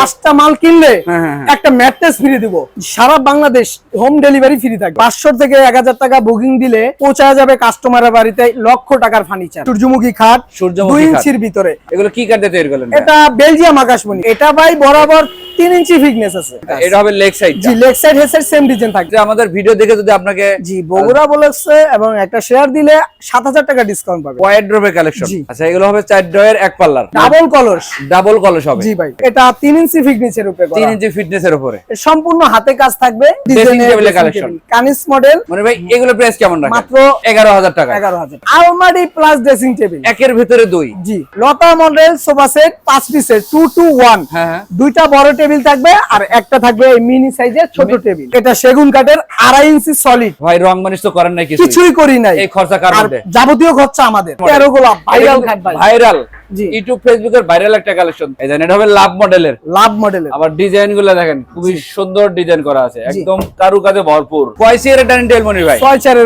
পাঁচটা মাল কিনলে হ্যাঁ, হ্যাঁ, হ্যাঁ। একটা ম্যাট্রেস ফ্রি দিব। সারা বাংলাদেশ হোম ডেলিভারি ফ্রি থাকবে। পাঁচশো থেকে এক হাজার টাকা বুকিং দিলে পৌঁছা যাবে কাস্টমারের বাড়িতে লক্ষ টাকার ফার্নিচার সূর্যমুখী খাট সূর্যমুখী ইঞ্চির ভিতরে। এগুলো কি কাটতে তৈরি করলেন এটা বেলজিয়াম আকাশমণি। এটা ভাই বরাবর ইঞ্চি ফিটনেস আছে। এটা হবে লেগ সাইড জি লেগ সাইড সেম ডিজাইন থাকবে। আমাদের ভিডিও দেখে যদি আপনাকে জি বগুড়া বলেছে এবং একটা শেয়ার দিলে সাত হাজার টাকা ডিসকাউন্ট পাবে। কালেকশন আচ্ছা এগুলো হবে চার ড্রয়ের এক পাল্লার। ডাবল কলস ডাবল কলস হবে। জি ভাই এটা তিন ইঞ্চি ফিটনেসের উপরে করা। তিন ইঞ্চি ফিটনেস এর উপরে। সম্পূর্ণ হাতে কাজ থাকবে table। কানিস মডেল মানে ভাই এগুলো প্রাইস কেমন রাখেন? মাত্র এগারো হাজার টাকা। এগারো হাজার। আলমারি প্লাস ড্রেসিং টেবিল একের ভিতরে দুই। জি লতা মডেল সোফা সেট পাঁচ পিসের টু টু ওয়ান হ্যাঁ হ্যাঁ। দুইটা বড় টেবিল থাকবে আর একটা থাকবে মিনি সাইজের ছোট টেবিল। এটা সেগুন কাঠের আড়াই ইঞ্চি সলিড ভাই রং মানিস তো করেন নাই কিছুই। করি নাই। এই খরচা কার যাবতীয় খরচা আমাদের। তেরো গোলাপ ভাইরাল ভাইরাল। ইউটিউব ফেসবুকের ভাইরাল একটা কালেকশন এই এটা হবে লাভ মডেলের। লাভ মডেলের। আবার ডিজাইনগুলো দেখেন খুবই সুন্দর ডিজাইন করা আছে। একদম কারুকাজে ভরপুর। ডাইনিং টেবিল মনি ভাই?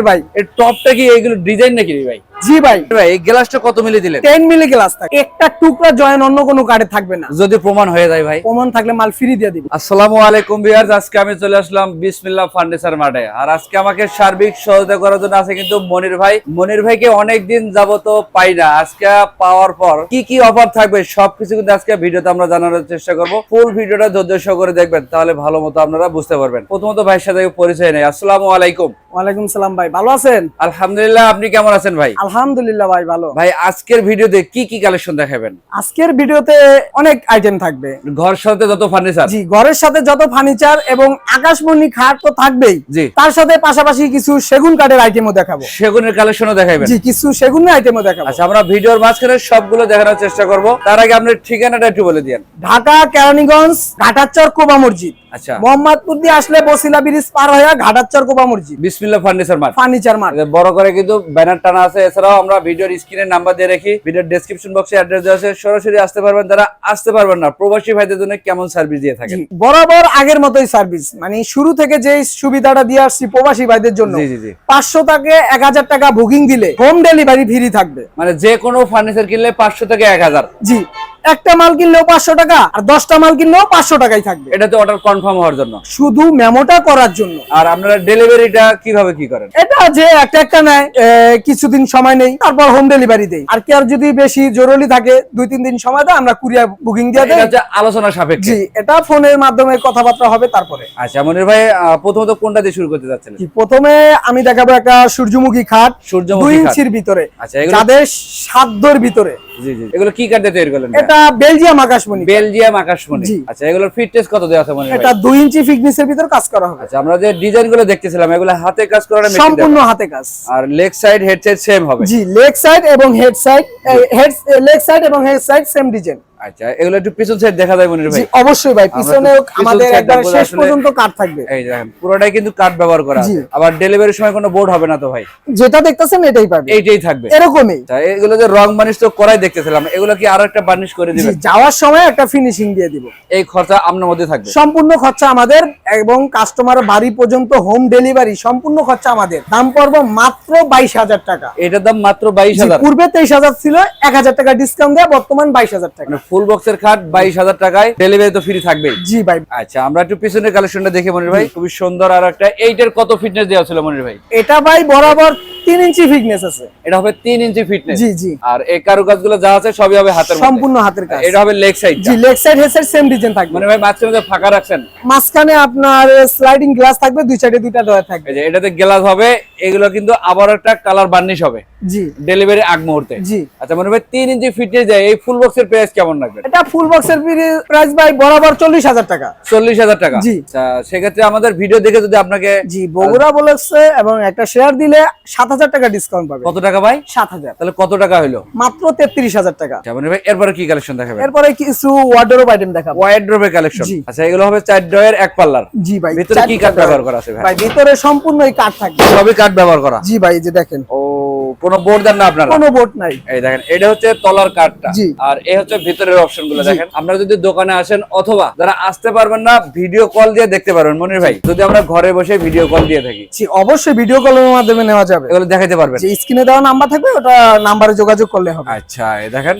ভাই। এর টপটা কি এইগুলো ডিজাইন নাকি ভাই? জি ভাই। ভাই এই গ্লাসটা কত মিলি দিলেন? টেন মিলি গ্লাস থাকে। একটা টুকরা জয়েন অন্য কোনো কার্ডে থাকবে না। যদি প্রমাণ হয়ে যায় ভাই। প্রমাণ থাকলে মাল ফ্রি দিয়ে দিবি। আসসালামু আলাইকুম ভিউয়ার্স আজকে আমি চলে আসলাম বিসমিল্লাহ ফার্নিচার মাঠে। আর আজকে আমাকে সার্বিক সহযোগিতা করার জন্য আছে কিন্তু মনির ভাই। মনির ভাইকে অনেক দিন যাবত পাই না। আজকে পাওয়ার পর কি কি অফার থাকবে সবকিছু কিন্তু আজকে ভিডিওতে আমরা জানানোর চেষ্টা করব। ফুল ভিডিওটা ধৈর্য সহকারে দেখবেন তাহলে ভালো মতো আপনারা বুঝতে পারবেন। প্রথমত ভাইয়ের সাথে পরিচয় নেই। আসসালামু আলাইকুম। ওয়ালাইকুম সালাম ভাই ভালো আছেন? আলহামদুলিল্লাহ আপনি কেমন আছেন ভাই? আলহামদুলিল্লাহ ভাই ভালো। ভাই আজকের ভিডিওতে কি কি কালেকশন দেখাবেন? আজকের ভিডিওতে অনেক আইটেম থাকবে। ঘর সাথে যত ফার্নিচার জি ঘরের সাথে যত ফার্নিচার এবং আকাশমণি খাট তো থাকবেই। জি। তার সাথে পাশাপাশি কিছু সেগুন কাঠের আইটেমও দেখাবো। সেগুনের কালেকশনও দেখাবেন। জি কিছু সেগুনের আইটেমও দেখাবো। আচ্ছা আমরা ভিডিওর মাঝখানে সবগুলো দেখানোর চেষ্টা করব। তার আগে আপনি ঠিকানাটা একটু বলে দিন ঢাকা, কেরানীগঞ্জ ঘাটাচর কোবা মসজিদ। আচ্ছা। মোহাম্মদপুর দিয়ে আসলে বসিলা ব্রিজ পার হয়ে ঘাটাচ্চর কোবা মসজিদ। বিসমিল্লাহ ফার্নিচার মার্ট। Furniture mart. বড় করে কিন্তু ব্যানার টানা আছে। এছাড়াও আমরা ভিডিওর স্ক্রিনে নাম্বার দিয়ে রাখি। ভিডিওর ডেসক্রিপশন বক্সে অ্যাড্রেস দেওয়া আছে। সরাসরি আসতে পারবেন তারা আসতে পারবেন না। প্রবাসী ভাইদের জন্য কেমন সার্ভিস দিয়ে থাকেন? বরাবর আগের মতোই সার্ভিস মানে শুরু থেকে যে সুবিধাটা দিয়ে আসছি প্রবাসী ভাইদের জন্য জি জি জি। পাঁচশো থেকে এক হাজার টাকা বুকিং দিলে হোম ডেলিভারি ফ্রি থাকবে। মানে যে কোনো ফার্নিচার কিনলে পাঁচশো থেকে এক হাজার। জি। একটা মাল কিনলেও পাঁচশো টাকা আর দশটা মাল কিনলেও পাঁচশো টাকাই থাকবে। এটাতে অর্ডার কনফার্ম হওয়ার জন্য। শুধু মেমোটা করার জন্য। আর আপনারা ডেলিভারিটা কীভাবে কি করেন? এটা যে একটা একটা নেয় কিছুদিন সময় নেই তারপর হোম ডেলিভারি দেই আর কি আর যদি বেশি জরুরি থাকে দুই তিন দিন সময় দেয় আমরা কুরিয়ার বুকিং দিয়ে এটা হচ্ছে আলোচনা সাপেক্ষে। জি এটা ফোনের মাধ্যমে কথাবার্তা হবে তারপরে। আচ্ছা মনির ভাই প্রথমত কোনটা দিয়ে শুরু করতে যাচ্ছেন প্রথমে আমি দেখাবো একটা সূর্যমুখী খাট সূর্যমুখী দুই ইঞ্চির ভিতরে আচ্ছা যাদের সাধ্যর ভিতরে। জি জি এগুলো কি কাঠ দিয়ে তৈরি করলেন এটা বেলজিয়াম আকাশমণি। বেলজিয়াম আকাশমণি। আচ্ছা এগুলোর ফিটনেস কত দেওয়া আছে এটা দুই ইঞ্চি ফিটনেসের ভিতর কাজ করা হবে। আচ্ছা আমরা যে ডিজাইনগুলো দেখতেছিলাম এগুলো হাতে কাজ করা মেশিন সম্পূর্ণ হাতে কাজ। আর leg side head side same হবে? জি লেগ সাইড এবং head side head leg side এবং হেড সাইড সেম ডিজাইন আচ্ছা এগুলো একটু পিছন সাইড দেখা যায় মনির ভাই। অবশ্যই ভাই পিছনে আমাদের একবার শেষ পর্যন্ত কাট থাকবে। এই দেখেন পুরোটাই কিন্তু কাঠ ব্যবহার করা আছে। আবার ডেলিভারির সময় কোনো বোর্ড হবে না তো ভাই। যেটা দেখতেছেন এটাই পাবে। এইটাই থাকবে। এরকমই। এগুলো যে রং বানিশ তো করাই দেখতেছিলাম এগুলো কি আরও একটা বার্নিশ করে দিবেন যাওয়ার সময় একটা ফিনিশিং দিয়ে দিব। এই খরচা আপনার মধ্যে থাকবে। সম্পূর্ণ খরচা আমাদের এবং কাস্টমার বাড়ি পর্যন্ত হোম ডেলিভারি সম্পূর্ণ খরচা আমাদের। দাম পড়ব মাত্র বাইশ হাজার টাকা। এটার দাম মাত্র বাইশ জি, হাজার। পূর্বে তেইশ হাজার ছিল এক হাজার টাকা ডিসকাউন্ট দেয় বর্তমান বাইশ হাজার টাকা। ফুল বক্সের খাট বাইশ হাজার টাকায় ডেলিভারি তো ফ্রি থাকবে জি ভাই। আচ্ছা আমরা একটু পিছনের কালেকশনটা দেখে মনির ভাই। খুবই সুন্দর আর একটা এইটার কত ফিটনেস দেওয়া ছিল মনির ভাই? এটা ভাই বরাবর তিন ইঞ্চি ফিটনেস আছে। এটা হবে তিন ইঞ্চি ফিটনেস জি জি। আর এই কারুকাজগুলো যা আছে সবই হবে হাতের সম্পূর্ণ হাতের কাজ। এটা হবে লেগ সাইড জি leg side head side same design থাকবে। মানে ভাই মাঝখানে যে ফাঁকা রাখছেন? মাঝখানে আপনার স্লাইডিং গ্লাস থাকবে দুই সাইডে দুইটা ডয়ার থাকবে। এই যে এটাতে গ্লাস হবে এগুলো কিন্তু আবার একটা কালার বার্নিশ হবে। জি। ডেলিভারি আগ মুহূর্তে। জি। আচ্ছা মনে ভাই তিন ইঞ্চি ফিটনেস দেয় এই ফুল বক্সের প্রাইস কেমন রাখবেন এটা ফুল বক্সের প্রাইস ভাই বরাবর চল্লিশ হাজার টাকা। চল্লিশ হাজার টাকা। জি। আচ্ছা সেক্ষেত্রে আমাদের ভিডিও দেখে যদি আপনাকে জি বগুড়া বলেছে এবং একটা শেয়ার দিলে সাত হাজার টাকা ডিসকাউন্ট পাবে। কত টাকা ভাই? সাত হাজার তাহলে কত টাকা হলো মাত্র তেত্রিশ হাজার টাকা। আচ্ছা ভাই এরপরে কি কালেকশন দেখাবেন? এরপরে কিছু ওয়ার্ডরোব আইটেম দেখাবো। কালেকশন আচ্ছা এগুলো হবে চার ডয়ের এক পাল্লার। জি ভাই ভিতরে কি কাঠ ব্যবহার করা আছে ভাই? ভিতরে সম্পূর্ণ এই কাঠ থাকবে। সবই কাঠ ব্যবহার করা? জি ভাই এই যে দেখেন। ও কোনো বোর্ড দেন না আপনারা? কোনো বোট নাই। এই দেখেন এটা হচ্ছে তলার কাঠটা। আর এই হচ্ছে ভিতরের অপশনগুলো দেখেন। আপনারা যদি দোকানে আসেন অথবা যারা আসতে পারবেন না ভিডিও কল দিয়ে দেখতে পারবেন মনির ভাই যদি আমরা ঘরে বসে ভিডিও কল দিয়ে থাকি। অবশ্যই ভিডিও কলের মাধ্যমে নেওয়া যাবে। এগুলো দেখাতে পারবেন। যে স্ক্রিনে দেওয়া নাম্বার থাকবে ওটা নাম্বারে যোগাযোগ করলে হবে। আচ্ছা দেখেন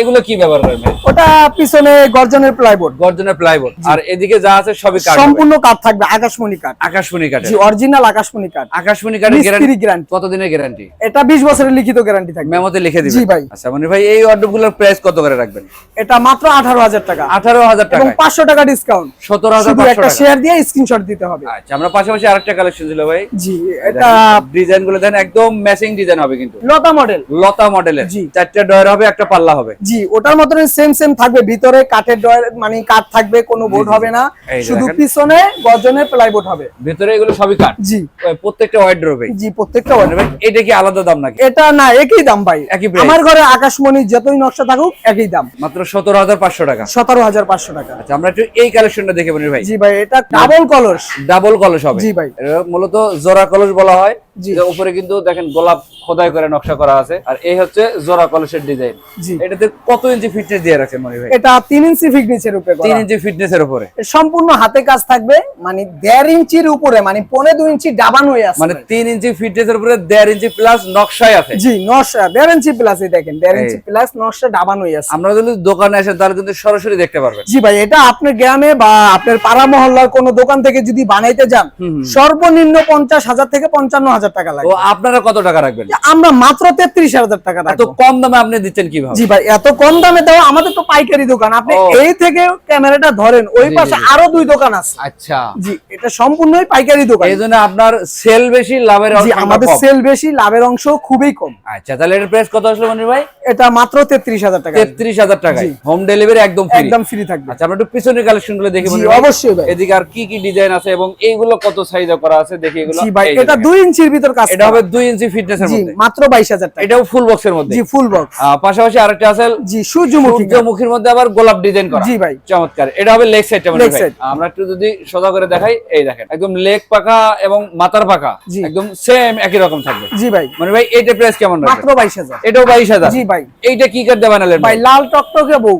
এগুলো কি ব্যবহার ভাই? ওটা পিছনে গর্জনের প্লাইবোর্ড গর্জনের প্লাইবোর্ড আর এদিকে যা আছে সবই কাঠ সম্পূর্ণ কাঠ থাকবে আকাশমণি কাঠ আকাশমণি কাঠের জি অরিজিনাল আকাশমণি কাঠ আকাশমণি কাঠের গ্যারান্টি গ্যারান্টি কতদিনের গ্যারান্টি এটা 20 বছরের লিখিত গ্যারান্টি থাকবে। মেমোতে লিখে দিবেন। জি ভাই। আচ্ছা মনির ভাই এই অর্ডারগুলোর প্রাইস কত করে রাখবেন? এটা মাত্র 18000 টাকা। আঠারো হাজার এবং টাকা 500 টাকা ডিসকাউন্ট সতেরো হাজার শুধু একটা শেয়ার দিয়ে স্ক্রিনশট দিতে হবে। আচ্ছা আমরা পাশাপাশি আরেকটা কালেকশন ছিল ভাই। জি এটা ডিজাইনগুলো দেন একদম ম্যাচিং ডিজাইন হবে কিন্তু। লতা মডেল লতা মডেলের জি। চারটা ডয়ার হবে একটা পাল্লা হবে। জি ওটার মতন সেম সেম থাকবে। ভিতরে কাঠের ডয়ার মানে কাঠ থাকবে কোনো বোর্ড হবে না। শুধু। পিছনে গর্জনের প্লাইবোর্ড হবে। ভিতরে এগুলো সবই কাঠ। জি। প্রত্যেকটা ওয়াইড ড্রপে জি প্রত্যেকটা order। এটা কি আলাদা দাম নাকি? এটা না একই দাম ভাই। একই? আমার ঘরে আকাশমণি যতই নকশা থাকুক একই দাম। মাত্র সতেরো হাজার পাঁচশো টাকা। সতেরো হাজার পাঁচশো টাকা। আচ্ছা আমরা একটু এই কালেকশনটা দেখে বলি ভাই। জি ভাই এটা ডাবল কলস ডাবল কলস হবে। জি ভাই। মূলত জোড়া কলস বলা হয়। জি। উপরে কিন্তু দেখেন গোলাপ খোদাই করে নকশা করা আছে। আর এই হচ্ছে জোড়া কলসের ডিজাইন। এটাতে কত ইঞ্চি ফিটনেস দিয়ে রাখছেন মনি ভাই? এটা তিন ইঞ্চি ফিটনেসের উপরে করা। তিন ইঞ্চি ফিটনেস এর উপরে সম্পূর্ণ হাতে কাজ থাকবে মানে দেড় ইঞ্চির উপরে মানে পনেরো দুই ইঞ্চি ডাবান আছে। মানে তিন ইঞ্চি ফিটনেস এর উপরে দেড় ইঞ্চি প্লাস নকশায় আছে। জি নকশা দেড় ইঞ্চি প্লাস এই দেখেন দেড় এই। ইঞ্চি প্লাস নকশা ডাবান হয়ে আছে। আমরা যদি দোকানে আসেন তাহলে কিন্তু সরাসরি দেখতে পারবেন। জি ভাই এটা আপনার গ্রামে বা আপনার পাড়া মহল্লার কোনো দোকান থেকে যদি বানাইতে যান সর্বনিম্ন পঞ্চাশ হাজার থেকে পঞ্চান্ন হাজার টাকা তো লাগবে। আপনারা কত টাকা রাখবেন? আমরা মাত্র তেত্রিশ হাজার টাকা এত কম দামে আপনি দিচ্ছেন কীভাবে? জি ভাই এত কম দামে দেওয়া আমাদের তো পাইকারি দোকান। আপনি এই থেকে ক্যামেরাটা ধরেন ওই পাশে আরও দুই দোকান আছে। আচ্ছা। জি এটা সম্পূর্ণই পাইকারি দোকান। এই জন্য আপনার সেল বেশি লাভের জি অংশটা আমাদের সেল বেশি লাভের অংশ খুবই কম। আচ্ছা তাহলে এর প্রাইস কত আসলো মনির ভাই? এটা মাত্র তেত্রিশ হাজার টাকা। তেত্রিশ হাজার টাকায়। হোম ডেলিভারি একদম ফ্রি একদম ফ্রি থাকবে। আচ্ছা আমরা একটু পিছনের কালেকশনগুলো দেখি মনির ভাই। অবশ্যই ভাই। এদিকে আর কি কি ডিজাইন আছে এবং এইগুলো কত সাইজে করা আছে দেখি এগুলো। জি ভাই এটা। দুই ইঞ্চির ভিতর কাজ এটা হবে দুই ইঞ্চি ফিটনেস এর মধ্যে। মাত্র বাইশ হাজার টাকা। এটাও ফুল বক্সের মধ্যে। জি ফুল বক্স পাশাপাশি আরেকটা আছে জি সূর্যমুখী সূর্যমুখীর মধ্যে আবার গোলাপ ডিজাইন করা। জি ভাই। চমৎকার। এটা হবে লেগ সাইডটা মানে Leg ভাই। আমরা একটু যদি সোজা করে দেখাই এই দেখেন একদম লেগ পাকা এবং মাথার পাকা। একদম সেম একই রকম থাকবে। জি ভাই। মানে ভাই এইটা প্রাইস কেমন মাত্র বাইশ হাজার। এটাও বাইশ হাজার। জি ভাই। এইটা কি বানালেন ভাই লাল টকটকে বউ।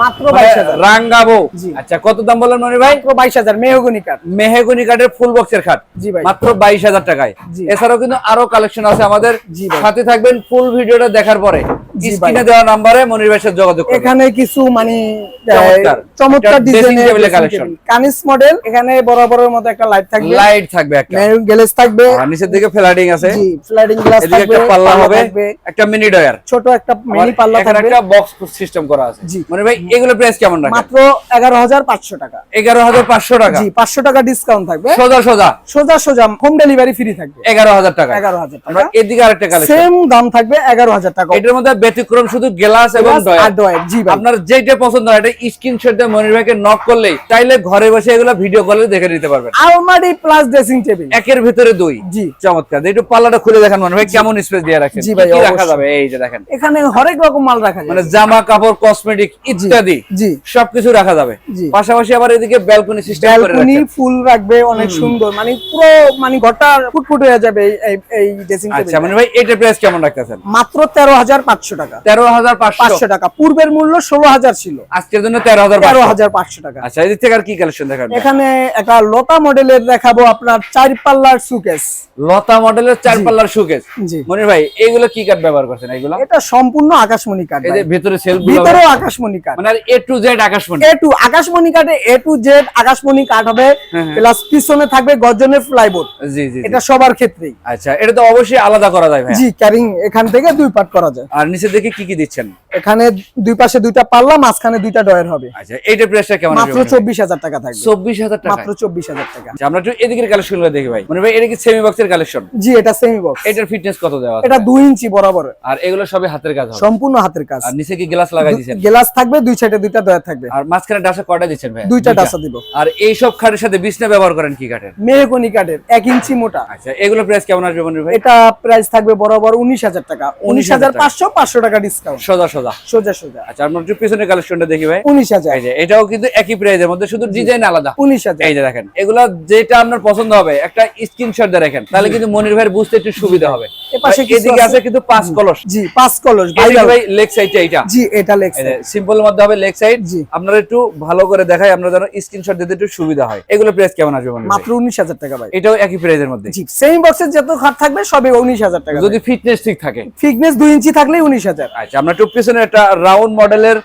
মাত্র বাইশ হাজার। রাঙ্গাবো জি। আচ্ছা কত দাম বললেন মনি ভাই? মাত্র বাইশ হাজার মেহগনি কাঠ। মেহেগুনি কাঠের ফুল বক্সের খাট। জি ভাই। মাত্র বাইশ হাজার টাকায়। এছাড়াও কিন্তু আরও কালেকশন আছে আমাদের। সাথে থাকবেন ফুল ভিডিওটা দেখার পরে। স্ক্রিনে দেওয়া নাম্বারে মনির ভাইয়ের সাথে যোগাযোগ এখানে কিছু মানে চমৎকার। ডিজাইনের কানিস মডেল এখানে বরাবরের মতো একটা লাইট থাকবে। লাইট থাকবে একটা। গ্যালেজ থাকবে। আর নিচের দিকে ফ্লাডিং আছে। জি ফ্লাইডিং গ্লাস থাকবে একটা পাল্লা হবে। একটা মিনি ডয়ার ছোট একটা মিনি পাল্লা থাকবে। একটা বক্স সিস্টেম করা আছে। জি। মানে ভাই এগুলো প্রাইস কেমন রাখেন? মাত্র এগারো হাজার পাঁচশো টাকা। এগারো হাজার পাঁচশো টাকা। জি পাঁচশো টাকা ডিসকাউন্ট থাকবে। সোজা সোজা। সোজা সোজা হোম ডেলিভারি ফ্রি থাকবে। এগারো হাজার টাকা। এগারো হাজার আমরা টাকা এদিকে আরেকটা কালেকশন সেম দাম থাকবে এগারো হাজার টাকা। এটার মধ্যে ব্যতিক্রম শুধু গ্লাস এবং আপনার যেটা পছন্দ হয় এটা স্ক্রিনশট দিয়ে মনির ভাইকে নক করলেই চাইলে ঘরে বসে এগুলো ভিডিও কলে দেখে নিতে পারবেন। আলমারি প্লাস ড্রেসিং টেবিল একের ভিতরে দুই। জি। চমৎকার। একটু পাল্লাটা খুলে দেখেন মনে ভাই কেমন স্পেস দিয়ে রাখেন? জি ভাই, রাখা যাবে? এই যে দেখেন। এখানে হরেক রকম মাল রাখা মানে জামা কাপড় কসমেটিক ইত্যাদি। জি। সবকিছু রাখা যাবে। জি। পাশাপাশি আবার এদিকে ব্যালকনি সিস্টেম করে ব্যালকনি। ফুল রাখবে অনেক সুন্দর। মানে পুরো মানে ঘরটা ফুটফুট হয়ে যাবে এই- এই ড্রেসিং আচ্ছা টেবিল মানে ভাই এটা প্রাইস কেমন রাখতেছেন? মাত্র তেরো হাজার পাঁচশো টাকা। তেরো হাজার পাঁচশো? পাঁচশো টাকা। পূর্বের মূল্য ষোলো হাজার ছিল। আজকের জন্য তেরো হাজার তেরো পাঁচশো হাজার পাঁচশো টাকা। আচ্ছা এদিক থেকে আর কি কালেকশন দেখাবেন? এখানে একটা লতা মডেলের দেখাবো আপনার চার পাল্লার সুকেস লতা মডেলের চার পাল্লার সুকেস জি। মনির ভাই কি কাঠ ব্যবহার করছেন এইগুলো এটা সম্পূর্ণ আকাশমণি কাঠ এই যে ভাই। ভিতরে আকাশমণি কাঠ মানে এ টু জেড আকাশমণি। এ টু আকাশমণি কাঠে এ টু জেড আকাশমণি কাঠ হবে। হ্যাঁ, হ্যাঁ। প্লাস পিছনে থাকবে গর্জনের ফ্লাইবোর্ড জি জি। এটা সবার ক্ষেত্রেই। আচ্ছা এটা তো অবশ্যই আলাদা করা যায় ভাই জি ক্যারিং এখান থেকে দুই পার্ট করা যায়। আর নিচে দেখে কি কি দিচ্ছেন? এখানে দুই পাশে দুইটা পাল্লা মাঝখানে দুইটা ডয়ের হবে। আচ্ছা এইটার প্রাইসটা কেমন মাত্র চব্বিশ হাজার টাকা থাকবে। চব্বিশ হাজার টাকা? মাত্র চব্বিশ হাজার টাকা। আচ্ছা, আমরা একটু এদিকের কালেকশনগুলো দেখি ভাই। মনে ভাই এটা কি সেমি বক্সের কালেকশন জি এটা সেমি বক্স এটার ফিটনেস কত দেওয়া আছে? এটা দুই ইঞ্চি বরাবর। আর এগুলো সবই হাতের কাজ হবে? সম্পূর্ণ হাতের কাজ। আর নিচে কি গ্লাস লাগাই দিচ্ছেন? গ্লাস থাকবে দুই সাইডে দুইটা ডয়ার থাকবে। আর মাঝখানে ডাসা কয়টা দিচ্ছেন ভাই? দুইটা ডাসা দিব। আর এই সব খাটের সাথে বিছনা ব্যবহার করেন কি কাঠের? মেহগনি কাঠের এক ইঞ্চি মোটা। আচ্ছা এগুলো প্রাইস কেমন আসবে মনির ভাই? এটা প্রাইস থাকবে বরাবর উনিশ হাজার টাকা। উনিশ হাজার পাঁচশো টাকা ডিসকাউন্ট সোজা সোজা। সোজা সোজা। আচ্ছা আমরা একটু পিছনের কালেকশনটা দেখি ভাই। উনিশ হাজার। এটাও কিন্তু একই প্রাইজের মধ্যে শুধু ডিজাইন আলাদা। উনিশ হাজার। এই যে দেখেন এগুলা যেটা আপনার পছন্দ হবে একটা স্ক্রিনশট দিয়ে রাখেন তাহলে কিন্তু মনির ভাইয়ের বুঝতে একটু সুবিধা হবে। পাশে এদিকে আছে। আছে কিন্তু পাঁচ কলস জি পাঁচ কলস ভাই লেগ সাইডটা এটা জি এটা লেখছে সিম্পল মধ্যে হবে লেগ সাইড জি। আপনারা একটু ভালো করে দেখাই আমরা যেন স্ক্রিনশট দিতে একটু সুবিধা হয়। এগুলো প্রাইস কেমন আসবে মাত্র উনিশ হাজার টাকা ভাই। এটাও একই প্রাইজের মধ্যে। জি সেম বক্সের যত খাট থাকবে সবই উনিশ হাজার টাকা যদি ফিটনেস ঠিক থাকে। ফিটনেস দুই ইঞ্চি থাকলে উনিশ হাজার। আচ্ছা আমরা একটু পিছনে একটা রাউন্ড মডেলের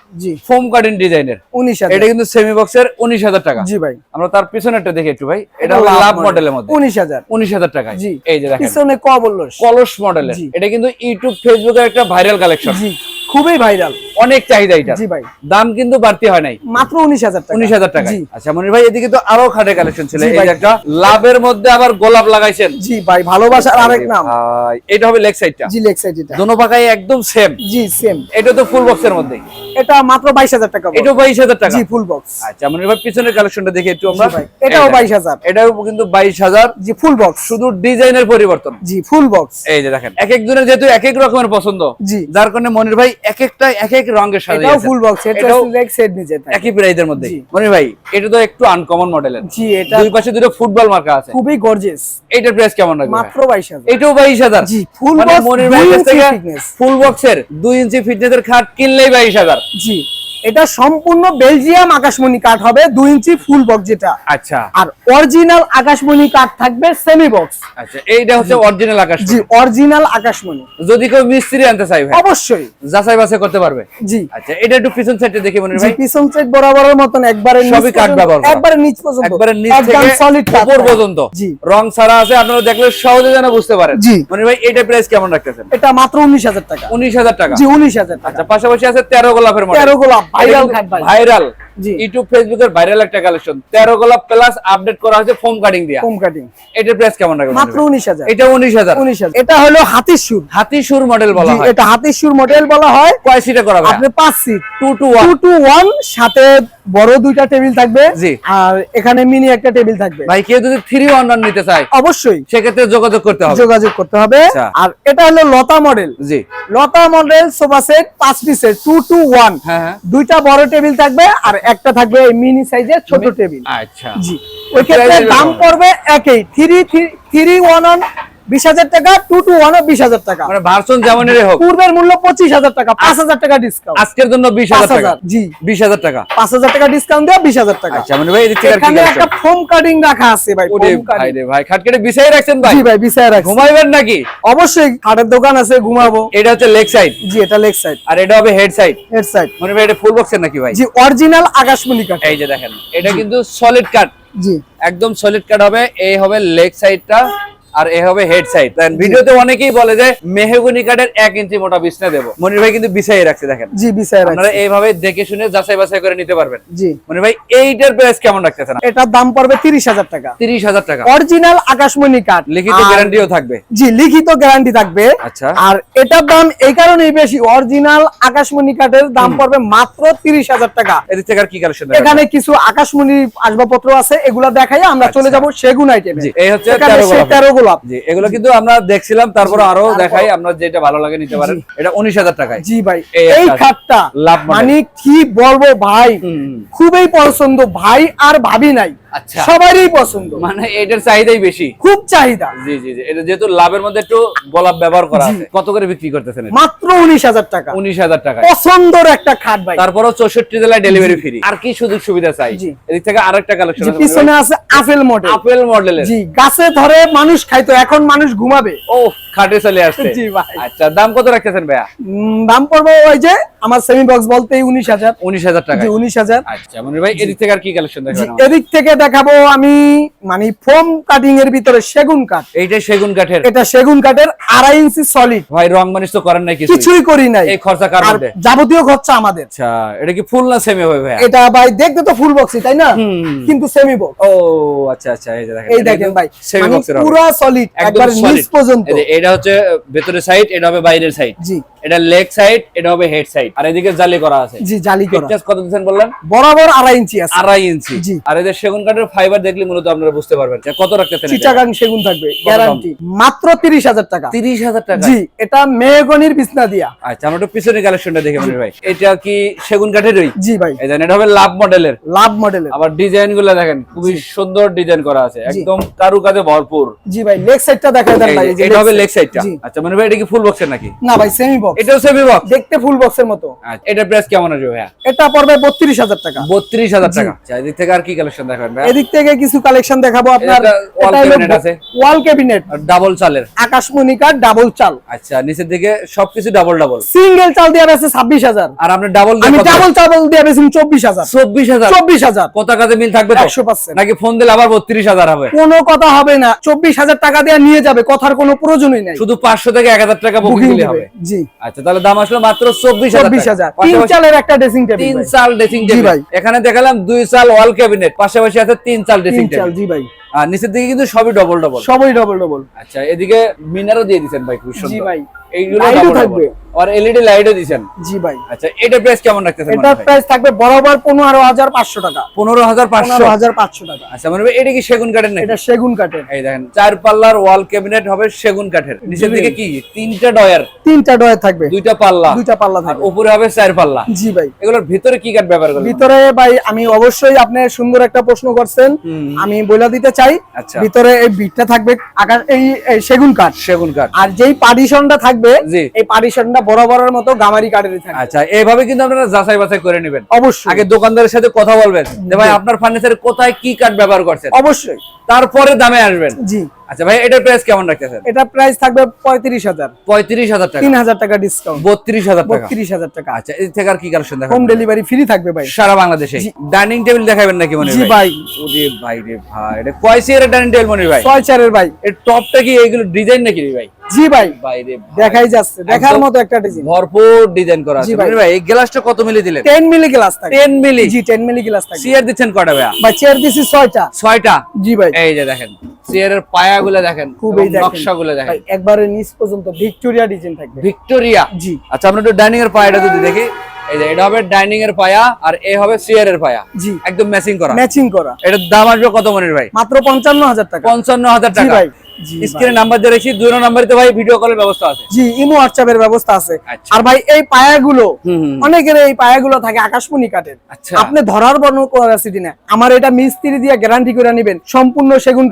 ফোম কাটিং ডিজাইনের উনিশ হাজার। এটা কিন্তু সেমি বক্সের উনিশ হাজার টাকা। জি ভাই। আমরা তার পিছনেরটা দেখি একটু ভাই। এটা লাভ মডেলের মধ্যে। উনিশ হাজার। উনিশ জি। এই যে দেখেন। পিছনে ক কলস মডেলের এটা কিন্তু ইউটিউব ফেসবুকের একটা ভাইরাল কালেকশন জি। খুবই ভাইরাল অনেক চাহিদা এটা। জি ভাই। দাম কিন্তু বাড়তি হয় নাই। মাত্র উনিশ হাজার টাকা। উনিশ হাজার টাকা আচ্ছা মনির ভাই এদিকে তো আরও খাটে কালেকশন ছিল। এই একটা লাভের মধ্যে আবার গোলাপ লাগাইছেন। জি ভাই ভালোবাসার আরেক নাম। এটা হবে লেগ সাইডটা জি লেগ সাইড এটা দোনো পাকায় একদম সেম জি সেম এটা তো ফুল বক্সের মধ্যে? এটা মাত্র বাইশ হাজার টাকা এটাও বাইশ হাজার টাকা? জি ফুল বক্স আচ্ছা মনির ভাই পিছনের কালেকশনটা দেখি একটু আমরা। এটাও 22,000 এটাও কিন্তু বাইশ হাজার। জি ফুল বক্স শুধু ডিজাইনের পরিবর্তন। জি ফুল বক্স এই যে দেখেন এক একজনের যেহেতু এক এক রকমের পছন্দ জি। যার কারণে মনির ভাই এক একটা এক এক রঙের এটাও ফুল বক্স এটা এটাও লেগ সাইড নিচে থাকে। একই প্রাইজের মধ্যে। মনির ভাই এটা তো একটু আনকমন মডেলের জি এটা দুই পাশে দুটো ফুটবল মার্কা আছে। খুবই গর্জিয়াস এইটার প্রাইস কেমন লাগবে মাত্র বাইশ হাজার। এটাও বাইশ হাজার। জি, full মানে box, মনির ভাই thickness। ফুল বক্সের দুই ইঞ্চি ফিটনেসের খাট কিনলেই বাইশ হাজার। জি। এটা সম্পূর্ণ বেলজিয়াম আকাশমণি কাঠ হবে দুই ইঞ্চি ফুল বক্স যেটা। আচ্ছা। আর অরিজিনাল আকাশমণি কাঠ থাকবে সেমি বক্স আচ্ছা এইটা হচ্ছে অরিজিনাল আকাশ জি অরিজিনাল আকাশমণি। যদি কেউ মিস্ত্রি আনতে চাই ভাই অবশ্যই। যাচাই বাছাই করতে পারবে? জি। আচ্ছা এটা একটু পিছন সাইডে দেখি মনির জি ভাই। পিছন সাইড বরাবরের মতন একবারে নিচ সবই কাঠ ব্যবহার একবারে নিচ পর্যন্ত। একবারে নিচ একদম থেকে সলিড কাঠ উপর পর্যন্ত। জি। রং ছাড়া আছে আপনারা দেখলে সহজে যেন বুঝতে পারেন। জি। মনির ভাই এটা প্রাইস কেমন রাখতেছেন? এটা মাত্র উনিশ হাজার টাকা। উনিশ হাজার টাকা। জি উনিশ হাজার টাকা। আচ্ছা পাশাপাশি আছে তেরো গোলাপের মডেল তেরো গোলাপ। Viral viral. ইউটিউব ফেসবুকের ভাইরাল একটা কালেকশন তেরো গোলাপ প্লাস আপডেট করা হয়েছে ফোম কাটিং দিয়া। কম কাটিং এটার প্রাইস কেমন রাখবেন? মাত্র উনিশ হাজার। এটা উনিশ হাজার। উনিশ হাজার। এটা হলো হাতির সুর। হাতি সুর মডেল বলা হয়। এটা হাতির সুর মডেল বলা হয়। কয় সিটে করা আপনি পাঁচ seat two two one two two one সাথে বড় দুইটা টেবিল থাকবে। আর এখানে মিনি একটা টেবিল থাকবে। ভাই কেউ যদি থ্রি ওয়ান ওয়ান নিতে চায় অবশ্যই। সেক্ষেত্রে যোগাযোগ করতে হবে। যোগাযোগ করতে হবে। আচ্ছা। আর এটা হলো লতা মডেল জি। লতা মডেল সোফা সেট পাঁচ পিসের টু টু ওয়ান হ্যাঁ হ্যাঁ। দুইটা বড় টেবিল থাকবে। আর একটা থাকবে এই মিনি সাইজের ছোট টেবিল। আচ্ছা। জি। ওই ক্ষেত্রে দাম। পড়বে একই। থ্রি থ্রি ওয়ান ওয়ান বিশ হাজার টাকা টু টু ওয়ান বিশ হাজার টাকা। মানে ভার্সন যেমনই হোক। পূর্বের মূল্য পঁচিশ হাজার টাকা পাঁচ হাজার টাকা ডিসকাউন্ট আজকের জন্য বিশ হাজার টাকা। জি। বিশ হাজার টাকা। পাঁচ হাজার টাকা ডিসকাউন্ট দেওয়া বিশ হাজার টাকা। আচ্ছা মানে ভাই এখানে একটা ফোম কাটিং রাখা আছে ভাই। ভাই রে ভাই খাট কেটে বিছাই রাখছেন ভাই? জি ভাই বিছায় রাখছি। ঘুমাইবেন নাকি? অবশ্যই খাটের দোকান আছে ঘুমাবো। এটা হচ্ছে লেগ সাইড জি এটা লেগ সাইড আর এটা হবে হেড সাইড হেড সাইড মানে ভাই এটা ফুল বক্সের নাকি ভাই? জি অরিজিনাল আকাশমণি কাঠ। এই যে দেখেন এটা কিন্তু সলিড কাট জি। একদম সলিড কাট হবে এই হবে লেগ সাইডটা আর এ হবে হেড সাইড ভিডিওতে অনেকেই বলে যে মেহগুনি কাঠের এক ইঞ্চি মোটা বিছনা দেবো। মনির ভাই কিন্তু বিছাই রাখছে দেখেন। জি বিছায় আপনারা এইভাবে দেখে শুনে যাচাই বাছাই করে নিতে পারবেন। জি। মনির ভাই এইটার প্রাইস কেমন রাখতেছেন? এটার দাম পড়বে তিরিশ হাজার টাকা। তিরিশ হাজার টাকা। অরিজিনাল আকাশমণি কাঠ। লিখিত গ্যারান্টিও থাকবে। জি লিখিত গ্যারান্টি থাকবে। আচ্ছা। আর এটার দাম এই কারণেই বেশি। অরিজিনাল আকাশমণি কাঠের দাম পড়বে মাত্র তিরিশ হাজার টাকা। এদিক থেকে আর কি কালেকশন এখানে কিছু আকাশমণি আসবাবপত্র আছে এগুলা দেখাই আমরা চলে যাব সেগুন আইটেমে এই হচ্ছে তেরো গোলাপ। জি এগুলো কিন্তু আমরা দেখছিলাম তারপর আরও দেখাই আমরা যেটা ভালো লাগে নিতে পারেন এটা উনিশ হাজার টাকায়। জি ভাই এই খাতটা খাটটা মানে কি বলব ভাই খুবই পছন্দ ভাই আর ভাবি নাই। আচ্ছা। সবারই পছন্দ। মানে এটার চাহিদাই বেশি। খুব চাহিদা। জি জি জি। এটা যেহেতু লাভের মধ্যে একটু গোলাপ ব্যবহার করা আছে। কত করে বিক্রি করতেছেন মাত্র উনিশ হাজার টাকা। উনিশ হাজার টাকায় পছন্দর একটা খাট ভাই। জেলায় ডেলিভারি ফ্রি আর কি সুযোগ সুবিধা চাই? এদিক থেকে আরেকটা কালেকশন পিছনে আছে আপেল মডেল আপেল মডেলের জি গাছে ধরে মানুষ খাইতো এখন মানুষ ঘুমাবে। ও খাটে চলে আসছে। জি ভাই। আচ্ছা দাম কত রাখতেছেন ভাইয়া? দাম পড়বে ওই যে আমার সেমি বক্স বলতেই উনিশ হাজার। উনিশ হাজার টাকা। জি উনিশ হাজার। আচ্ছা মনির ভাই এদিক থেকে আর কি কালেকশন দেখবেন? এদিক থেকে দেখাবো আমি মানে ফোম কাটিং এর ভিতরে সেগুন কাঠ এইটা সেগুন কাঠের। এটা সেগুন কাঠের আড়াই ইঞ্চি সলিড ভাই রং মানিস তো করেন নাই কিছুই। করি নাই। এই খরচা কার যাবতীয় খরচা আমাদের। আচ্ছা এটা কি ফুল না সেমি হবে ভাইয়া এটা ভাই দেখতে তো ফুল বক্সই তাই না? কিন্তু সেমি বক্স ও আচ্ছা আচ্ছা এই দেখেন এই দেখেন ভাই সেমি বক্সের পুরো সলিড একবার নিচ পর্যন্ত। এটা হচ্ছে ভেতরের সাইড এটা হবে বাইরের সাইড জি। এটা লেগ সাইড এটা হবে হেড সাইড আর এদিকে জালি করা আছে। জি জালি করা। কত বললেন? বরাবর আড়াই ইঞ্চি আছে। আড়াই ইঞ্চি। জি। আর এদের সেগুন কাঠের ফাইবার দেখলে মূলত আপনারা বুঝতে পারবেন যে কত রাখতেছেন চিটাগাং সেগুন থাকবে গ্যারান্টি মাত্র তিরিশ হাজার টাকা। তিরিশ হাজার টাকা। জি এটা মেহগনির বিছনা দিয়া। আচ্ছা আমরা একটু পিছনের কালেকশনটা দেখে ভাই। এটা কি সেগুন কাঠেরই? জি ভাই। এই এটা হবে লাভ মডেলের লাভ মডেলের আবার ডিজাইনগুলো দেখেন খুবই সুন্দর ডিজাইন করা আছে। একদম কারুকাজে ভরপুর। জি ভাই লেগ সাইডটা দেখা দেন ভাই এটা হবে লেগ সাইডটা। আচ্ছা মানে ভাই এটা কি ফুল বক্সের নাকি? না ভাই সেমি বক্স এটাও সেমি বক্স দেখতে ফুল বক্সের মতো। আচ্ছা। এটার প্রাইস কেমন আসবে ভাইয়া? এটা পড়বে বত্রিশ হাজার টাকা। বত্রিশ হাজার টাকা। আচ্ছা এদিক থেকে আর কি কালেকশন দেখাবেন ভাই এদিক থেকে কিছু কালেকশন দেখাবো আপনার। এটা wall cabinet আছে। ওয়াল ক্যাবিনেট ডাবল চালের। ডাবল চাল। আচ্ছা নিচের দিকে সবকিছু ডাবল ডাবল সিঙ্গেল চাল দিয়ে আছে ছাব্বিশ হাজার। আর আপনি ডাবল আমি ডাবল চাল দিয়ে বেছি চব্বিশ হাজার। চব্বিশ হাজার। চব্বিশ হাজার। কত টাকাতে মিল থাকবে তো? একশো পার্সেন্ট নাকি ফোন দিলে আবার বত্রিশ হাজার হবে? কোনো কথা হবে না। চব্বিশ হাজার টাকা দিয়ে নিয়ে যাবে কথার কোনো প্রয়োজনই নাই। শুধু পাঁচশো থেকে এক হাজার টাকা বুকিং বুকিং দিলে হবে। জি। আচ্ছা তাহলে দাম আসলো মাত্র চব্বিশ হাজার চব্বিশ হাজার। তিন চালের একটা ড্রেসিং টেবিল তিন চাল ড্রেসিং টেবিল ভাই। এখানে দেখালাম দুই চাল ওয়াল ক্যাবিনেট পাশাপাশি আছে তিন চাল ড্রেসিং টেবিল জি ভাই। আর নিচের দিকে কিন্তু সবই ডবল ডবল সবই ডবল ডবল আচ্ছা এদিকে মিনারও দিয়ে দিচ্ছেন ভাই খুব জি ভাই। এইগুলো থাকবে। আর এলইডি লাইটও দিছেন? জি ভাই। আচ্ছা এটা প্রাইস কেমন রাখতেছেন এটার প্রাইস থাকবে বরাবর পনেরো হাজার পাঁচশো টাকা। পনেরো হাজার পাঁচশো? পনেরো হাজার পাঁচশো টাকা। আচ্ছা মানে এটা কি সেগুন কাঠের নাকি? এটা সেগুন কাঠের। এই দেখেন চার পাল্লার ওয়াল ক্যাবিনেট হবে সেগুন কাঠের। নিচের দিকে কি? তিনটা ডয়ার তিনটা ডয় থাকবে। দুইটা পাল্লা। দুইটা পাল্লা থাকবে। উপরে হবে চার পাল্লা। জি ভাই। এগুলোর ভিতরে কি কাঠ ব্যবহার করবেন? ভিতরে ভাই আমি অবশ্যই আপনি সুন্দর একটা প্রশ্ন করছেন। আমি বলে দিতে চাই। আচ্ছা। ভিতরে এই বিটটা থাকবে আকাশ এই সেগুন কাঠ। সেগুন কাঠ। আর যেই পার্টিশনটা থাকবে এই পার্টিশনটা বরাবরের মতো গামারি কাঠেরই থাকবে। আচ্ছা এইভাবে কিন্তু আপনারা যাচাই বাছাই করে নেবেন। অবশ্যই। আগে দোকানদারের সাথে কথা বলবেন যে ভাই আপনার ফার্নিচারে কোথায় কি কাঠ ব্যবহার করছেন? অবশ্যই। তারপরে দামে আসবেন। জি। আচ্ছা ভাই এটার প্রাইস কেমন রাখতেছেন? এটা প্রাইস থাকবে পঁয়ত্রিশ হাজার। পঁয়ত্রিশ হাজার টাকা। টাকা ডিসকাউন্ট আচ্ছা এই থেকে আর কি কালেকশন হোম ডেলিভারি ফ্রি থাকবে ভাই। সারা বাংলাদেশে। ডাইনিং টেবিল দেখাবেন নাকি মনে জি ভাই? ওরে ভাই রে ভাই এটা কয় সিয়ারের ডাইনিং টেবিল মনে ভাই? ভাই। এর টপটা কি এইগুলো ডিজাইন নাকি রে ভাই? জি ভাই। ভাই রে ভাই। দেখাই যাচ্ছে দেখার মতো একটা ডিজাইন ভরপুর ডিজাইন করা আছে। ভাই। এই গ্লাসটা কত মিলি দিলেন? টেন মিলি গ্লাস থাকে। 10 মিলি। জি টেন মিলি গ্লাস থাকে। সিয়ার দিচ্ছেন কয়টা ভাইয়া? ভাই চেয়ার দিছি ছয়টা। ছয়টা? জি ভাই। এই যে দেখেন সিয়ারের পায়াগুলো দেখেন খুবই নকশাগুলো দেখেন। ভাই একবারে নিচ পর্যন্ত ভিক্টোরিয়া ডিজাইন থাকবে। ভিক্টোরিয়া? জি। আচ্ছা আমরা একটু ডাইনিং এর পায়াটা যদি দেখি এই যে এটা হবে ডাইনিং এর পায়া আর এ হবে সিয়ারের পায়া। জি। একদম ম্যাচিং করা। ম্যাচিং করা। এটার দাম আসবে কত মনির ভাই? মাত্র পঞ্চান্ন হাজার টাকা। পঞ্চান্ন হাজার জি টাকা। জি ভাই। স্ক্রিনে নাম্বার দিয়ে রেখেছি দুই নাম্বারে তো ভাই ভিডিও কলের ব্যবস্থা আছে। জি ইমো হোয়াটসঅ্যাপের ব্যবস্থা আছে। আচ্ছা। আর ভাই এই পায়াগুলো। অনেকের এই পায়াগুলো থাকে আকাশমণি আচ্ছা। আপনি ধরার বর্ণ করাসিটি না? আমার এটা মিস্ত্রি দিয়ে গ্যারান্টি করে নেবেন সম্পূর্ণ সেগুন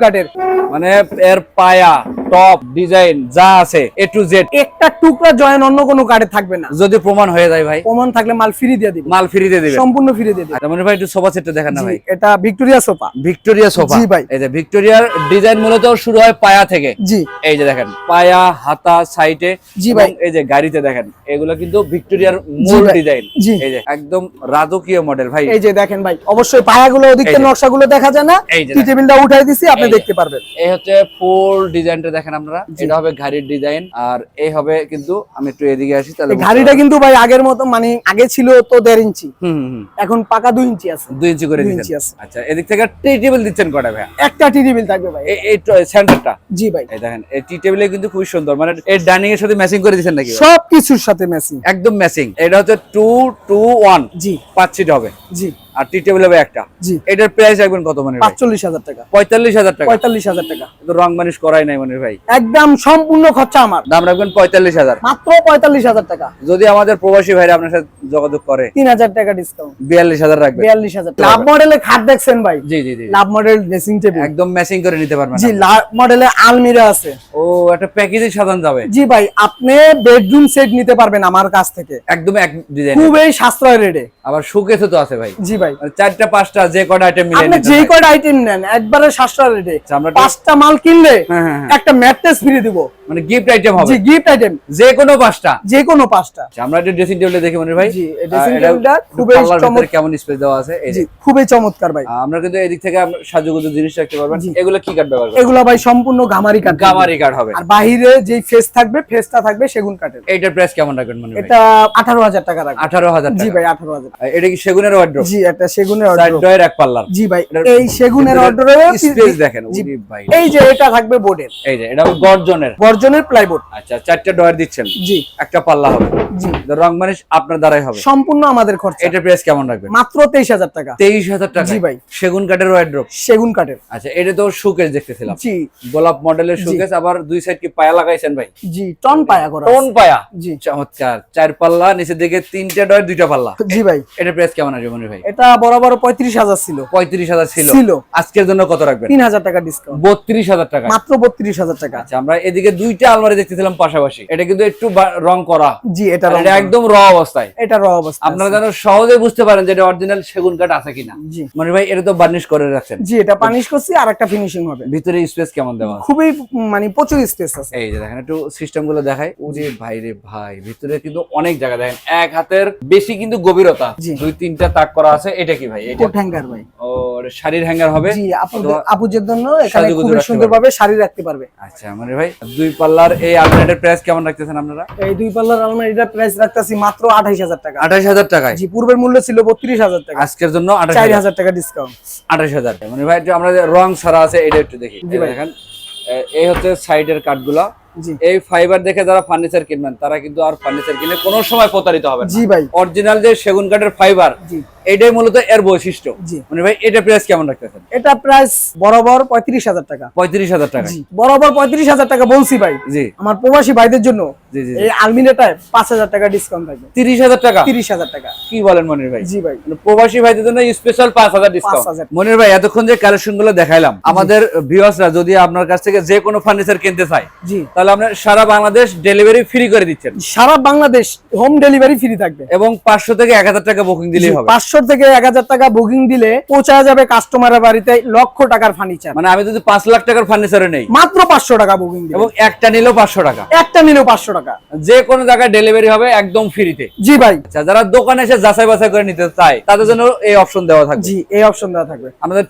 মানে এর পায়া টপ ডিজাইন যা আছে এ টু জেড একটা টুকরা জয়েন অন্য কোনো কাঠে থাকবে না। যদি প্রমাণ হয়ে যায় ভাই। প্রমাণ থাকলে মাল ফ্রি দিয়ে দিবে মাল ফ্রি দিয়ে দিবে সম্পূর্ণ ফ্রি দিয়ে দিবে আচ্ছা মনির ভাই একটু সোফা সেটটা দেখেন না ভাই। এটা ভিক্টোরিয়া সোফা ভিক্টোরিয়া সোফা জি ভাই। এই যে ভিক্টোরিয়ার ডিজাইন মূলত শুরু হয় পায়া থেকে? জি। এই যে দেখেন পায়া হাতা সাইডে জি ভাই। এই যে গাড়িতে দেখেন এগুলো কিন্তু ভিক্টোরিয়ার মূল ভাই। ডিজাইন। এই যে একদম রাজকীয় মডেল ভাই। এই যে দেখেন ভাই অবশ্যই পায়াগুলো ওদিক। নকশাগুলো দেখা যায় না। টি। টেবিলটা উঠাই দিছি আপনি দেখতে পারবেন। এই হচ্ছে ফুল ডিজাইনটা দেখেন আপনারা। এটা হবে গাড়ির ডিজাইন আর এই হবে কিন্তু আমি একটু এদিকে আসি তাহলে গাড়িটা কিন্তু ভাই আগের মতো মানে আগে ছিল তো দেড় ইঞ্চি। হুম হুম, এখন পাকা দুই ইঞ্চি আছে। দুই ইঞ্চি করে দিচ্ছেন। আচ্ছা এদিক থেকে টি টেবিল দিচ্ছেন কটা ভাইয়া? একটা টি টেবিল থাকবে ভাই। এই- এই সেন্টারটা জি ভাই। এই দেখেন এই টি টেবিলে কিন্তু খুবই সুন্দর। মানে এই ডাইনিং এর সাথে ম্যাচিং করে দিচ্ছেন নাকি? সব কিছুর সাথে ম্যাচিং একদম ম্যাচিং এটা হচ্ছে টু টু ওয়ান জি। পাঁচ সিট হবে জি। আর টি টেবিল হবে একটা। জি। এটার প্রাইস রাখবেন কত মনে পাঁচচল্লিশ হাজার টাকা। পঁয়তাল্লিশ হাজার টাকা। পঁয়তাল্লিশ হাজার টাকা। তো রং করাই নাই মনে ভাই। একদম সম্পূর্ণ খরচা আমার। দাম রাখবেন পঁয়তাল্লিশ হাজার। মাত্র পঁয়তাল্লিশ হাজার টাকা। যদি আমাদের প্রবাসী ভাইরা আপনার সাথে যোগাযোগ করে তিন হাজার টাকা ডিসকাউন্ট বিয়াল্লিশ হাজার রাখবেন। বিয়াল্লিশ হাজার। লাভ মডেলে খাট দেখছেন ভাই? জি জি জি। লাভ মডেল ড্রেসিং টেবিল একদম ম্যাচিং করে নিতে পারবেন জি লাভ মডেলে আলমিরা আছে। ও একটা প্যাকেজে সাজান যাবে। জি ভাই আপনি বেডরুম সেট নিতে পারবেন আমার কাছ থেকে। একদম এক ডিজাইন খুবই সাশ্রয় রেটে আবার সুকেসে তো আছে ভাই। জি ভাই। চারটা পাঁচটা যে কটা আইটেম মিলে আপনি যে কয়টা আইটেম নেন একবারে রেটে আচ্ছা, আমরা পাঁচটা মাল কিনলে হ্যাঁ, হ্যাঁ, হ্যাঁ। একটা ম্যাট্রেস ফ্রি দিব। মানে গিফট আইটেম হবে। জি গিফট আইটেম যে কোনো পাঁচটা। যে কোনো পাঁচটা। আচ্ছা, আমরা ড্রেসিং টেবিলে দেখি ভাই। জি, খুবই চমৎকার। কেমন স্পেস দেওয়া আছে? এই জি খুবই চমৎকার ভাই। আমরা কিন্তু এদিক থেকে সাজুগুজু জিনিস রাখতে পারবেন। এগুলো কি কাঠ ব্যবহার করবেন? এগুলো ভাই সম্পূর্ণ গামারি কাঠ গামারি কাঠ হবে। আর বাহিরে যেই ফেস থাকবে ফেসটা থাকবে সেগুন কাঠের এইটার প্রাইস কেমন রাখবেন মনে ভাই? এটা আঠারো হাজার টাকা রাখবে আঠারো হাজার জি ভাই আঠারো হাজার আহ, এটা কি সেগুনের ওয়ার্ড্রোপ জি একটা সেগুনের অর্ডার এক পাল্লার। জি ভাই এই সেগুনের অর্ডারে স্পেস দেখেন। ভাই। এই যে এটা থাকবে বোর্ডের এই যে এটা গর্জনের। গর্জনের প্লাইবোর্ড আচ্ছা চারটা ডয়ার দিচ্ছেন। জি। একটা পাল্লা হবে। জি। রং মানিশ আপনার দ্বারাই হবে। সম্পূর্ণ আমাদের খরচা। প্রাইস কেমন রাখবেন মাত্র তেইশ হাজার টাকা। তেইশ হাজার টাকা জি ভাই। সেগুন কাঠের ওয়াইড্রপ সেগুন কাঠের। আচ্ছা এটা তো শোকেস দেখতেছিলাম। জি। গোলাপ মডেলের শোকেস আবার দুই সাইড কি পায়া লাগাইছেন ভাই? জি টন পায়া করা কোন পায়া? জি। চমৎকার। চার পাল্লা নিচের দিকে তিনটা ডয়ের দুইটা পাল্লা। জি ভাই। এটার প্রাইস কেমন আসবে মনির ভাই? এটা বরাবর পঁয়ত্রিশ হাজার ছিল। পঁয়ত্রিশ হাজার ছিল। ছিল। আজকের জন্য কত রাখবেন? তিন হাজার টাকা ডিসকাউন্ট বত্রিশ হাজার টাকা। মাত্র বত্রিশ হাজার টাকা। আচ্ছা আমরা এদিকে দুইটা আলমারি দেখতেছিলাম পাশাপাশি। এটা কিন্তু একটু রং করা। জি এটা। একদম র অবস্থায়। এটা র অবস্থা আপনারা যেন সহজে বুঝতে পারেন যে এটা অরিজিনাল সেগুন কাঠ আছে কিনা। জি। মনির ভাই এটা তো বার্নিশ করে রাখছেন। জি এটা পানিশ করছি আর একটা ফিনিশিং হবে। ভিতরে স্পেস কেমন দেওয়া খুবই মানে প্রচুর স্পেস আছে। এই যে দেখেন একটু সিস্টেমগুলো দেখাই। ওরে ভাই রে ভাই ভিতরে কিন্তু অনেক জায়গা দেখেন। এক হাতের বেশি কিন্তু গভীরতা। দুই তিনটা তাক করা আছে। এটা কি ভাই? এটা কোট হ্যাঙ্গার ভাই। ও শাড়ির হ্যাঙ্গার হবে? জি আপুদের জন্য এখানে রাখতে সুন্দরভাবে শাড়ি রাখতে পারবে। আচ্ছা মানে ভাই দুই পাল্লার এই আলমারিটার প্রাইস কেমন রাখতেছেন আপনারা? এই দুই পাল্লার আলমারিটা প্রাইস রাখতেছি মাত্র আঠাইশ হাজার টাকা। আঠাশ হাজার টাকায়? জি পূর্বের মূল্য ছিল বত্রিশ হাজার টাকা। আজকের জন্য আঠাশ চার হাজার হাজার টাকা ডিসকাউন্ট আঠাশ হাজার। মানে ভাই আমরা যে রং ছাড়া আছে এটা একটু দেখি। দেখেন এই হচ্ছে সাইডের কাঠগুলা জি। এই ফাইবার দেখে যারা ফার্নিচার কিনবেন তারা কিন্তু আর ফার্নিচার কিনে কোনো সময় প্রতারিত হবে জি ভাই। অরিজিনাল যে সেগুন কাঠের ফাইবার এটাই মূলত এর বৈশিষ্ট্য। মানে ভাই এটা প্রাইস কেমন রাখতেছেন? এটা প্রাইস বরাবর পঁয়ত্রিশ হাজার টাকা। পঁয়ত্রিশ হাজার টাকা। বরাবর পঁয়ত্রিশ হাজার টাকা বলছি ভাই। জি। আমার প্রবাসী ভাইদের জন্য এই আলমিরাটায় পাঁচ হাজার টাকা ডিসকাউন্ট থাকবে। তিরিশ হাজার টাকা? তিরিশ হাজার টাকা। কি বলেন মনির ভাই? জি ভাই। মানে প্রবাসী ভাইদের জন্য স্পেশাল পাঁচ হাজার ডিসকাউন্ট মনির ভাই এতক্ষণ যে কালেকশনগুলো দেখাইলাম আমাদের ভিউয়ার্সরা যদি আপনার কাছ থেকে যে কোনো ফার্নিচার কিনতে চায় জি। তাহলে আপনার সারা বাংলাদেশ ডেলিভারি ফ্রি করে দিচ্ছেন। সারা বাংলাদেশ হোম ডেলিভারি ফ্রি থাকবে। এবং পাঁচশো থেকে এক হাজার টাকা বুকিং দিলেই হবে। পাঁচশো থেকে এক হাজার টাকা বুকিং দিলে পৌঁছা যাবে কাস্টমারের বাড়িতে লক্ষ টাকার ফার্নিচার মানে আমি যদি পাঁচ লাখ টাকার ফার্নিচারে নেই। মাত্র পাঁচশো টাকা বুকিং এবং একটা নিলেও পাঁচশো টাকা। একটা নিলেও পাঁচশো টাকা। যে কোনো জায়গায় ডেলিভারি হবে একদম ফ্রিতে জি ভাই। আচ্ছা যারা দোকানে এসে যাচাই বাছাই করে নিতে চায় তাদের জন্য এই অপশন দেওয়া থাকবে। জি এই অপশন দেওয়া থাকবে। আমাদের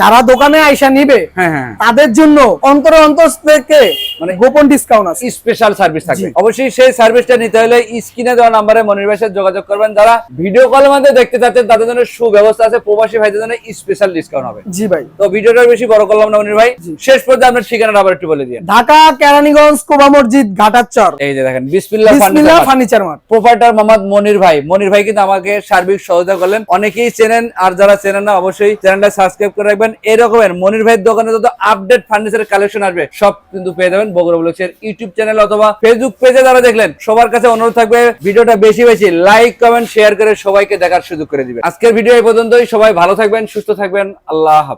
যারা দোকানে আইসা নিবে হ্যাঁ হ্যাঁ তাদের জন্য অন্তর অন্তর থেকে মানে গোপন ডিসকাউন্ট আছে। স্পেশাল সার্ভিস থাকবে। অবশ্যই সেই সার্ভিসটা নিতে হলে স্ক্রিনে দেওয়া নাম্বারে মনির ভাইয়ের যোগাযোগ করবেন। যারা ভিডিও কলের মধ্যে দেখতে চাচ্ছেন তাদের জন্য সুব্যবস্থা আছে প্রবাসী ভাইদের জন্য স্পেশাল ডিসকাউন্ট হবে। জি ভাই। তো ভিডিওটা বেশি বড় করলাম না মনির ভাই। শেষ পর্যন্ত আপনার ঠিকানাটা আবার একটু বলে দিয়ে ঢাকা কেরানীগঞ্জ কোবা মসজিদ ঘাটাচর এই যে দেখেন Bismillah Bismillah furniture mart. Proprietor Mohammad Monir ভাই। মনির ভাই কিন্তু আমাকে সার্বিক সহযোগিতা করলেন। অনেকেই চেনেন আর যারা চেনেন না অবশ্যই চ্যানেলটা সাবস্ক্রাইব করে রাখবেন। এরকমের মনির ভাইয়ের দোকানে যত আপডেট ফার্নিচারের কালেকশন আসবে সব কিন্তু পেয়ে যাবেন বগুড়া ব্লগসের ইউটিউব চ্যানেল অথবা ফেসবুক পেজে যারা দেখলেন সবার কাছে অনুরোধ থাকবে ভিডিওটা বেশি বেশি লাইক কমেন্ট শেয়ার করে সবাইকে দেখার সুযোগ করে দিবেন। আজকের ভিডিও এই পর্যন্তই। সবাই ভালো থাকবেন সুস্থ থাকবেন। আল্লাহ হাফেজ।